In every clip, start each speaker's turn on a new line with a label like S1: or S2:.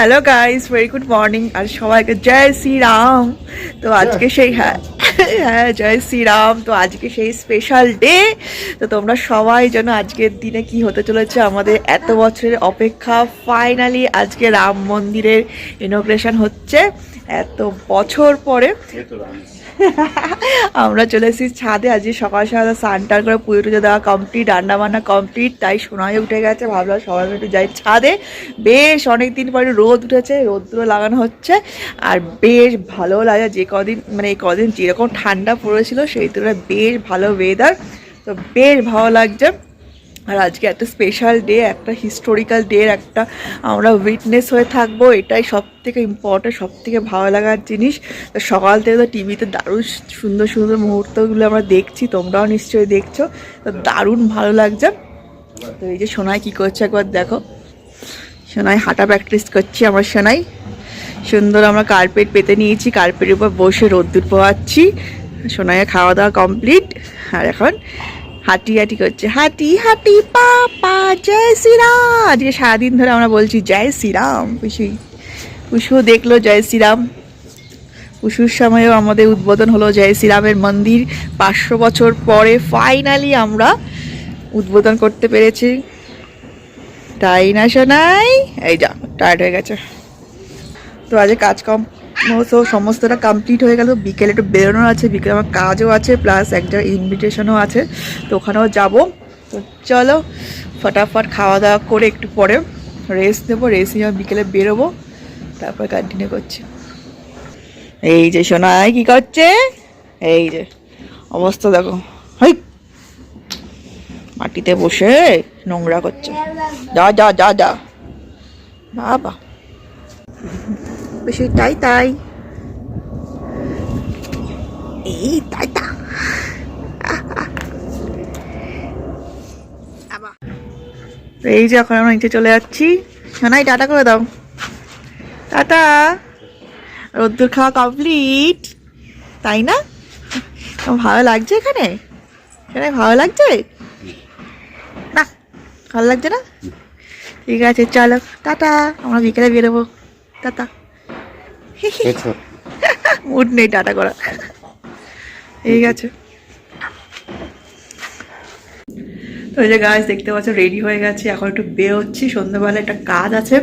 S1: Hello guys very good morning আর সবাইকে জয় শ্রীরাম। তো আজকে সেই হ্যাঁ হ্যাঁ জয় শ্রীরাম। তো আজকে সেই স্পেশাল ডে তো তোমরা সবাই যেন আজকের দিনে কি হতে চলেছে আমাদের এত বছরের অপেক্ষা। ফাইনালি আজকে রাম মন্দিরের ইনোগ্রেশন হচ্ছে। এত বছর পরে আমরা চলে এসেছি ছাদে। আজকে সকাল সকাল স্নান টান করে পুজো টুজো দেওয়া কমপ্লিট রান্নাবান্না কমপ্লিট তাই সোনাই উঠে গেছে। ভাবলাম সবাই একটু যাই ছাদে। বেশ অনেক দিন পরে রোদ উঠেছে রোদ্দুর লাগানো হচ্ছে। আর বেশ ভালো লাগে যে কদিন মানে এই কদিন যেরকম ঠান্ডা পড়েছিল, সেই তুলনায় বেশ ভালো ওয়েদার তো বেশ ভালো লাগছে। আর আজকে একটা স্পেশাল ডে একটা হিস্টোরিক্যাল ডে একটা আমরা উইটনেস হয়ে থাকব। এটাই সব থেকে ইম্পর্টেন্ট সব থেকে ভালো লাগার জিনিস। তো সকাল থেকে তো টিভিতে দারুণ সুন্দর সুন্দর মুহূর্তগুলো আমরা দেখছি, তোমরাও নিশ্চয়ই দেখছ। তো দারুণ ভালো লাগছে। তো এই যে সোনাই কী করছে একবার দেখো। সোনাই হাঁটা প্র্যাকটিস করছি আমরা সোনাই। সুন্দর আমরা কার্পেট পেতে নিয়েছি কার্পেটের উপর বসে রোদ্দুর পোয়াচ্ছি সোনাইয়ের খাওয়া দাওয়া কমপ্লিট আর এখন হাঁটি হাঁটি করছে। হাঁটি হাঁটি পাপা জয় শ্রীরাম। আজকে সারাদিন ধরে আমরা বলছি, জয় শ্রীরাম। পুষুই পুষু দেখল, জয় শ্রীরাম। পুষুর সময়েও আমাদের উদ্বোধন হলো জয় শ্রীরামের মন্দির। পাঁচশো বছর পরে ফাইনালি আমরা উদ্বোধন করতে পেরেছি। তাই না শোনাই এই যা টায়ার্ড হয়ে গেছে। তো আজকে কাজকর্ম তো সমস্তটা কমপ্লিট হয়ে গেল। বিকেলে একটু বেরোনোর আছে, বিকেলে আমার কাজও আছে প্লাস একটা ইনভিটেশনও আছে। তো ওখানেও যাব। তো চলো, ফটাফট খাওয়া দাওয়া করে একটু পরে রেস্ট নেব রেস্ট নিয়ে বিকেলে বেরোবো। তারপর কন্টিনিউ করছি। এই যে সোনাই কি করছে? এই যে, অবস্থা দেখো। হাই! মাটিতে বসে নোংরা করছে। যা যা যা যা। বাবা। বেশি তাই তাই। এই তাই তা। এই যে এখন আমরা নিচে চলে যাচ্ছি। সোনাই টাটা করে দাও। টাটা। রোদ্দুর খাওয়া কমপ্লিট। তাই না? ভালো লাগছে এখানে? এখানে ভালো লাগছে? না ভালো লাগছে না? ঠিক আছে চলো। টাটা। আমরা বিকেলে বেরোবো টাটা। মুড নেই, টাটা করা। ঠিক আছে। তো এই যে গাছ দেখতে পাচ্ছ রেডি হয়ে গেছে। এখন একটু বেরোচ্ছি সন্ধ্যাবেলা একটা কাজ আছে।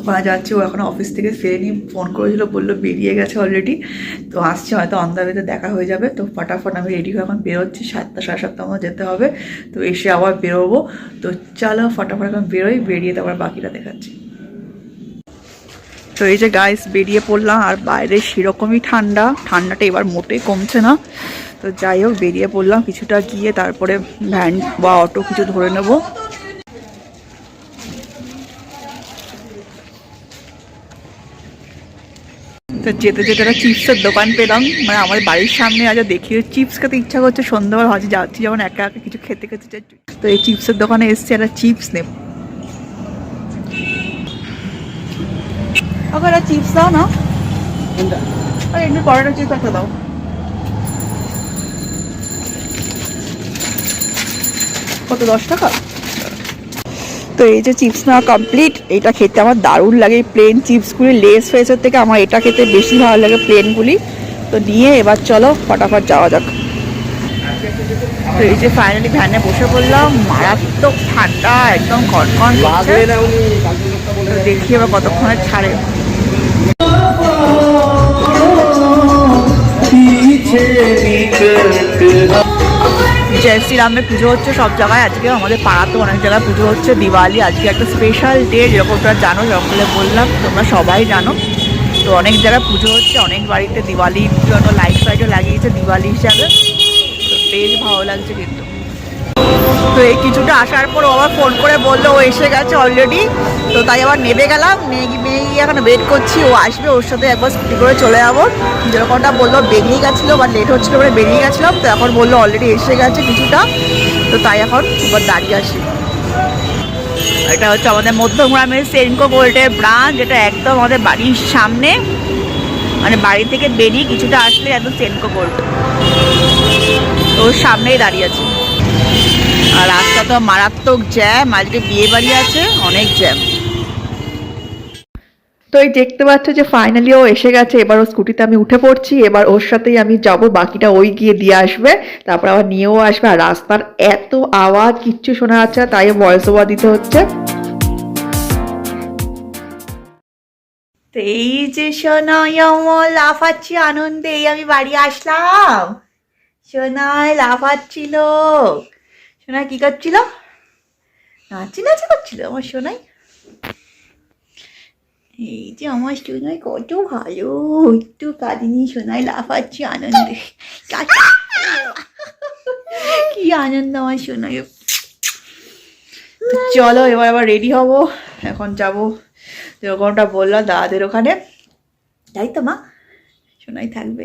S1: ওখানে যাচ্ছি। ও এখন অফিস থেকে ফেরেনি। ফোন করেছিল, বলল বেরিয়ে গেছে অলরেডি তো আসছে, হয়তো অন্ধাবেতে দেখা হয়ে যাবে। তো ফটাফট আমি রেডি হয়ে এখন বেরোচ্ছি সাতটা, সাড়ে সাতটা মতো যেতে হবে। তো এসে আবার বেরোবো। তো চলো, ফটাফট এখন বেরোই। বেরিয়ে তারপর বাকিটা দেখাচ্ছি। তো এই যে গাইস বেরিয়ে পড়লাম, আর বাইরে সেরকমই ঠান্ডা। ঠান্ডাটা এবার মোটেই কমছে না। তো যাই হোক, বেরিয়ে পড়লাম কিছুটা গিয়ে, তারপরে ভ্যান বা অটো কিছু ধরে নেব। তো যেতে যেতে একটা চিপসের দোকান পেলাম। মানে আমাদের বাড়ির সামনে আজ দেখিয়ে চিপস খেতে ইচ্ছা করছে। সন্ধ্যাবেলা ভাজি যাচ্ছি যেমন একা একা কিছু খেতে খেতে। তো এই চিপসের দোকানে এসছি, একটা চিপস নেব। ওকে একটা চিপস দাও না। আর এমনি পরোটা চিপস একটা দাও। কত দশ টাকা? তো এই যে চিপস নেওয়া কমপ্লিট এটা খেতে আমার দারুণ লাগে। প্লেন চিপসগুলি লেস ফেসের থেকে আমার এটা খেতে বেশি ভালো লাগে প্লেনগুলি তো নিয়ে এবার চলো ফটাফট যাওয়া যাক। তো এই যে ফাইনালি ভ্যানে বসে পড়লাম মারাত্মক ঠান্ডা একদম তো দেখি এবার কতক্ষণে ছাড়ে। জয় শ্রীরামের পুজো হচ্ছে সব জায়গায়। আজকে আমাদের পাড়াতে অনেক জায়গায় পুজো হচ্ছে, দিওয়ালি। আজকে একটা স্পেশাল ডে যেরকম তোমরা জানো করে বললাম, তোমরা সবাই জানো। তো অনেক জায়গায় পুজো হচ্ছে, অনেক বাড়িতে দিওয়ালির জন্য লাইট ফাইটও লাগিয়েছে দিওয়ালি হিসাবে। তো বেশ ভালো লাগছে কিন্তু। তো এই কিছুটা আসার পর আবার ফোন করে বলল, ও এসে গেছে অলরেডি তো তাই আবার নেবে গেলাম মেয়ে এখন ওয়েট করছি, ও আসবে, ওর সাথে একবার স্কুটি করে চলে যাব। যেরকমটা বলল, বেরিয়ে গেছিল বা লেট হচ্ছিল বলে বেরিয়ে গেছিলাম, তো এখন বলল অলরেডি এসে গেছে কিছুটা। তো তাই এখন এবার দাঁড়িয়ে আসি এটা হচ্ছে আমাদের মধ্যমগ্রামের সেনকো গোল্ডের ব্রাঞ্চ যেটা একদম আমাদের বাড়ির সামনে। মানে বাড়ি থেকে বেরিয়ে কিছুটা আসলে একদম সেনকো গোল্ড ওর সামনেই দাঁড়িয়ে আছে। আর রাস্তা তো মারাত্মক জ্যাম আজকে বিয়ে বাড়ি আছে অনেক জ্যাম। তো এই দেখতে পাচ্ছ যে ফাইনালি ও এসে গেছে এবার ও স্কুটিতে আমি উঠে পড়ছি এবার ওর সাথেই আমি যাব বাকিটা ওই গিয়ে দিয়ে আসবে তারপর আবার নিয়েও আসবে আর রাস্তার এত আওয়াজ কিচ্ছু শোনা যাচ্ছে তাই ভয়েস ওভার দিতে হচ্ছে। তো এই যে সোনাই লাফাচ্ছি আনন্দে আমি বাড়ি আসলাম। সোনাই লাফাচ্ছিল। সোনাই কি করছিল? নাচি নাচি করছিল, আমার সোনাই। এই যে আমার সোনাই কত ভালো, একটু কাঁদিনি সোনাই, লাফাচ্ছি আনন্দে। কি আনন্দ আমার সোনাই। চলো, এবার আবার রেডি হব। এখন যাব যেরকমটা বললাম দাদাদের ওখানে। তাই তো মা? সোনাই থাকবে।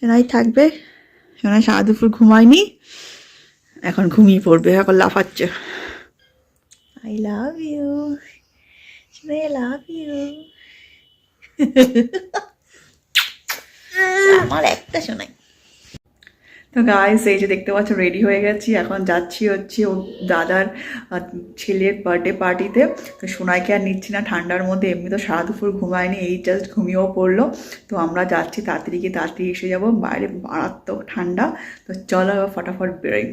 S1: সোনাই থাকবে। সোনাই সারা দুপুর ঘুমায়নি। এখন ঘুমিয়ে পড়বে এখন লাফাচ্ছে। I love you I love you আমার একটা সোনাই তো গাইস এই যে দেখতে পাচ্ছ রেডি হয়ে গেছি। এখন যাচ্ছি হচ্ছে ও দাদার ছেলের বার্থডে পার্টিতে তো। সোনাইকে আর নিচ্ছি না ঠান্ডার মধ্যে। এমনি তো সারা দুপুর ঘুমায়নি এই জাস্ট ঘুমিয়েও পড়ল। তো আমরা যাচ্ছি তাড়াতাড়ি গিয়ে তাড়াতাড়ি এসে যাব। বাইরে মারাত্মক ঠান্ডা। তো চলো ফটাফট বেরোই।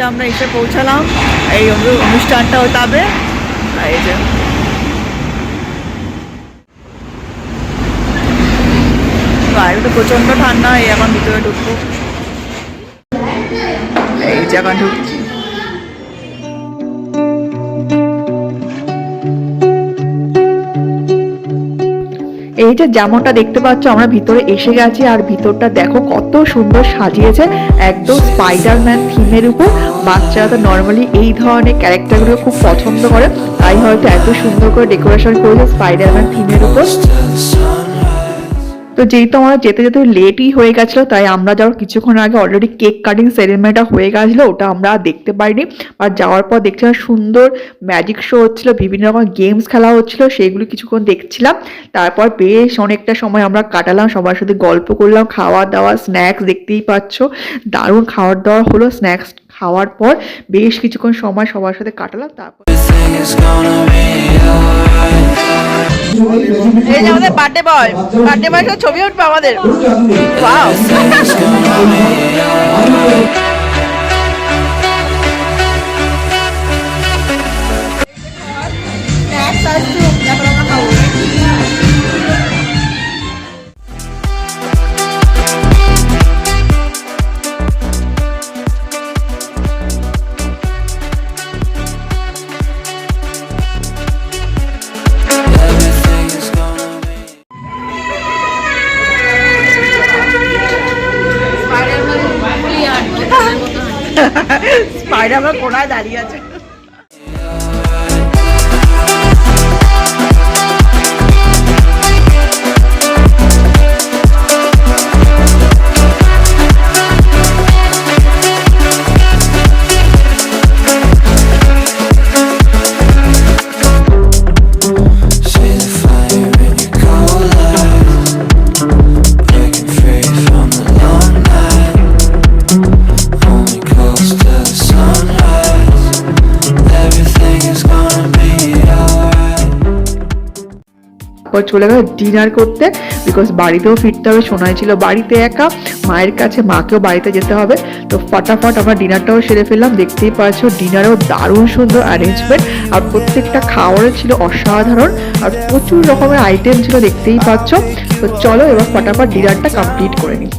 S1: যে আমরা এসে পৌঁছালাম, এই অনুষ্ঠানটা হতাবে এই যে। বাইরে তো প্রচণ্ড ঠান্ডা, এই এখন ভিতরে ঢুকবো। এই যে এখন ঢুকছি এই যে যেমনটা দেখতে পাচ্ছ, আমরা ভিতরে এসে গেছি আর ভিতরটা দেখো কত সুন্দর সাজিয়েছে। একদম স্পাইডারম্যান থিমের উপর। বাচ্চারা তো নর্মালি এই ধরনের ক্যারেক্টারগুলো খুব পছন্দ করে। তাই হয়তো এত সুন্দর করে ডেকোরেশন করেছে স্পাইডারম্যান থিমের উপর। তো যেহেতু আমরা যেতে যেতে লেটই হয়ে গেছিল, তাই আমরা যাওয়ার কিছুক্ষণ আগে অলরেডি কেক কাটিং সেরেমনিটা হয়ে গেছিল, ওটা আমরা দেখতে পাইনি। আর যাওয়ার পর দেখছিলাম সুন্দর ম্যাজিক শো হচ্ছিল, বিভিন্ন রকম গেমস খেলা হচ্ছিল সেইগুলো কিছুক্ষণ দেখছিলাম। তারপর বেশ অনেকটা সময় আমরা কাটালাম, সবার সাথে গল্প করলাম খাওয়া দাওয়া স্ন্যাক্স দেখতেই পাচ্ছ। দারুণ খাওয়ার দাওয়া হলো স্ন্যাক্স খাওয়ার পর বেশ কিছুক্ষণ সময় সবার সাথে কাটালাম, তারপর আমাদের বার্থডে বয় বার্থডে বয় ছবি উঠবে আমাদের। স্পাইডার আমার কোনায় দাঁড়িয়ে আছে। তারপর চলে গেল ডিনার করতে বিকজ বাড়িতেও ফিরতে হবে, সোনাই ছিল বাড়িতে একা, মায়ের কাছে মাকেও বাড়িতে যেতে হবে। তো ফটাফট আমরা ডিনারটাও সেরে ফেললাম, দেখতেই পাচ্ছ ডিনারেও দারুণ সুন্দর অ্যারেঞ্জমেন্ট আর প্রত্যেকটা খাওয়ারও ছিল অসাধারণ, আর প্রচুর রকমের আইটেম ছিল, দেখতেই পাচ্ছ। তো চলো এবার ফটাফট ডিনারটা কমপ্লিট করে নিই।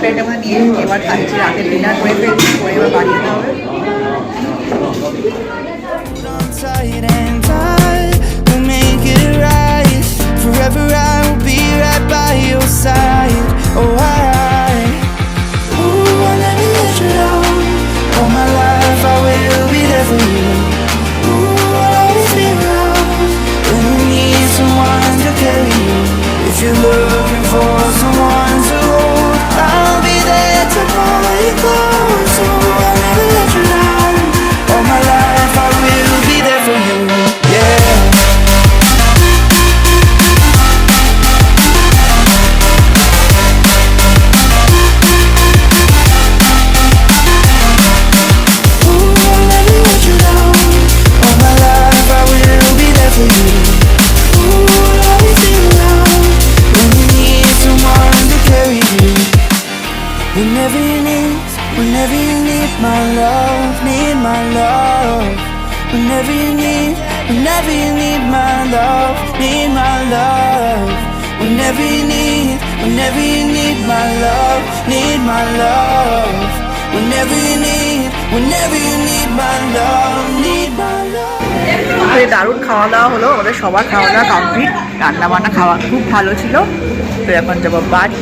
S1: প্লেটের মধ্যে নিয়ে এসেছি এবার খাচ্ছি রাতের ডিনার করে ফেলছি করে এবার বাড়ি যেতে হবে
S2: on tight and I will make it right. Forever I will be right by your side. Oh, I, ooh, I'll never let you down. All my life I will be there for you. Ooh, I'll always be around when you need someone to carry you. If you're looking My love, need my love. Whenever you need, whenever you need my love, need my love. Whenever you need, whenever you need my love, need my love. Whenever you need, whenever you need my love, need my love.
S1: আমাদের দারুণ খাওয়া দাওয়া হলো আমাদের সবার খাওয়া দাওয়া complete রান্না বান্না খাওয়া খুব ভালো ছিল তো এখন যাব বাড়ি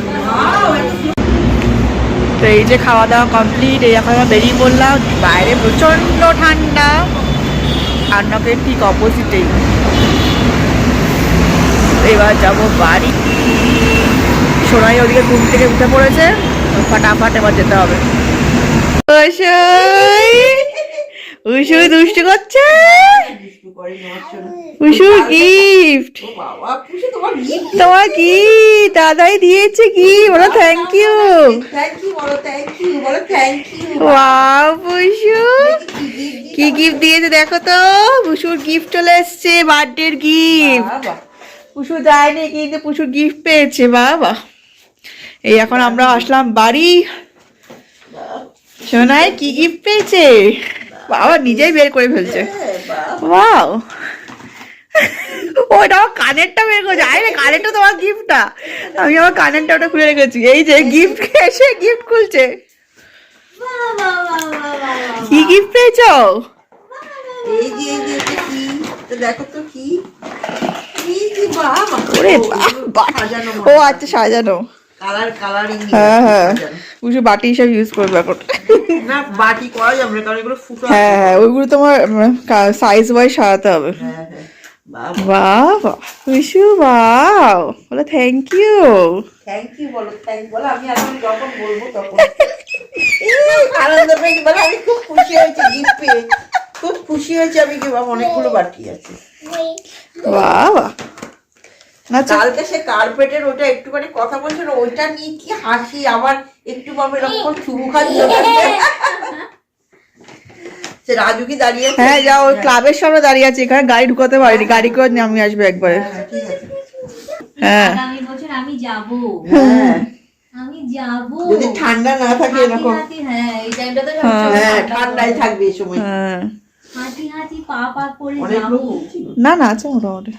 S1: তো এই যে খাওয়া দাওয়া কমপ্লিট এই এখন আমরা বেরিয়ে পড়লাম। বাইরে প্রচণ্ড ঠান্ডা। ঠান্ডাকে ঠিক অপোজিটেই এবার যাব বাড়ি। সোনাই ওদিকে ঘুম থেকে উঠে পড়েছে। ফাটাফাট এবার যেতে হবে। উসুই দুষ্টু করছে? গিফট তোমার কি? দাদাই দিয়েছে কি? বলো থ্যাংক ইউ
S3: থ্যাংক ইউ বলো থ্যাংক ইউ বলো থ্যাংক ইউ
S1: ওয়াও পুষু কি গিফট দিয়েছে দেখো তো? পুষুর গিফট চলে এসছে বার্থডের গিফট পুষু যায়নি কিন্তু পুষুর গিফট পেয়েছে বাবা। এই এখন আমরা আসলাম বাড়ি। শোনায় কি গিফট পেয়েছে? বাবা নিজেই বের করে ফেলছে। ওয়াও ওটা আমার কানেরটা বের করেছে। আরে কানেরটা তোমার গিফটটা আমি আমার কানেরটা ওটা খুলে রেখেছি। এই যে গিফট এসে গিফট খুলছে। কি গিফট পেয়েছ?
S3: এই যে এই যে কি? তো দেখো তো কি। বাবা
S1: ও আচ্ছা সাজানো।
S3: কালার কালারিং
S1: হ্যাঁ হ্যাঁ। পুজো বাটি হিসাবে ইউজ করবে এখন।
S3: না বাটি করা যাবে কারণ এগুলো ফুটো
S1: হ্যাঁ হ্যাঁ ওইগুলো তোমার সাইজ ওয়াইজ সাজাতে হবে।
S3: হ্যাঁ হ্যাঁ
S1: থ্যাংক ইউ
S3: থ্যাংক ইউ বলো থ্যাংক বলো আমি এখন যখন বলব তখন। আনন্দ পেয়েছি বলে আমি খুব খুশি হয়েছি গিফট পেয়ে খুব খুশি হয়েছি আমি কি বাবা অনেকগুলো বাটি আছে।
S1: না চল
S3: কালকে সে কার্পেটের ওটা একটুখানি কথা বলছিল ওইটা নিয়ে কি হাসি আবার একটু বাবা এরকম চুমু সে রাজু কি দাঁড়িয়ে আছে?
S1: হ্যাঁ যাও ওই ক্লাবের সামনে দাঁড়িয়ে আছে এখানে গাড়ি ঢুকাতে পারিনি গাড়ি করে নামিয়ে আসবে একবারে।
S3: হ্যাঁ, ঠিক আছে।
S1: হ্যাঁ।
S4: আগামী বছর আমি যাব।
S3: হ্যাঁ।
S4: আমি যাব।
S3: যদি ঠান্ডা না থাকে এরকম।
S4: হ্যাঁ এই টাইমটা তো
S3: হ্যাঁ। ঠান্ডায় থাকবে এই সময়।
S1: হ্যাঁ।
S4: হাঁটি হাঁটি পা পা করে যাব।
S1: না না আছে মোটামুটি।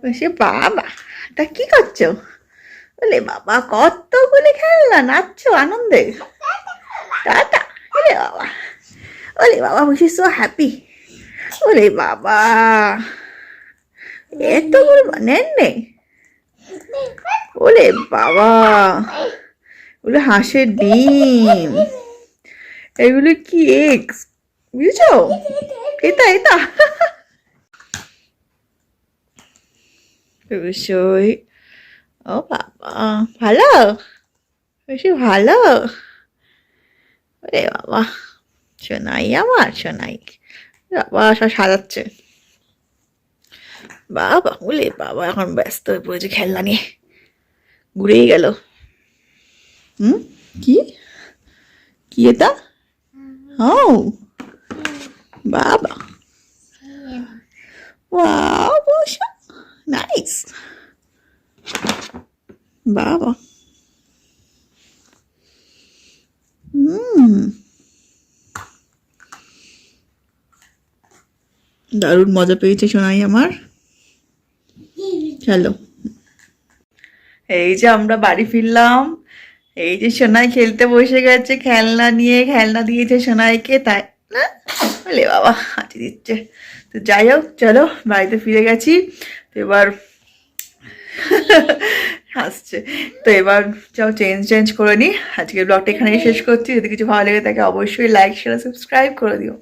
S1: বসে বাবা, তা কি করছ? বলে, বাবা, কতগুলি খেলনা নাচছো আনন্দে? টাটা। ওলে বাবা। ওলে বাবা বসে সো হ্যাপি ওলে বাবা, এতগুলো নেন নেই? ওলে বাবা ওগুলো হাঁসের ডিম। এগুলো কি এগস বুঝছ? এটা এটা। অবশ্যই। ও বাবা ভালো? বেশি ভালো? ওরে বাবা সোনাই আমার সোনাই। বাবা সব সাজাচ্ছে। বাবা বলে বাবা এখন ব্যস্ত হয়ে পড়েছে খেলনা নিয়ে। ঘুরেই গেল। হুম? কি? কি এটা? ও বাবা। Wow, Nice. বাবা হুম দারুণ মজা পেয়েছে শোনাই আমার। চলো এই যে আমরা বাড়ি ফিরলাম। এই যে সোনাই খেলতে বসে গেছে, খেলনা নিয়ে, খেলনা দিয়েছে সোনাইকে, তাই না? বলে বাবা, হাঁচি দিচ্ছে। তো যাই হোক, চলো বাড়িতে ফিরে গেছি। তো এবার হাসছে। তো এবার যাও চেঞ্জ চেঞ্জ করে নিই আজকে ব্লগটা এখানেই শেষ করছি। যদি কিছু ভালো লাগে তাকে অবশ্যই লাইক শেয়ার সাবস্ক্রাইব করে দিও।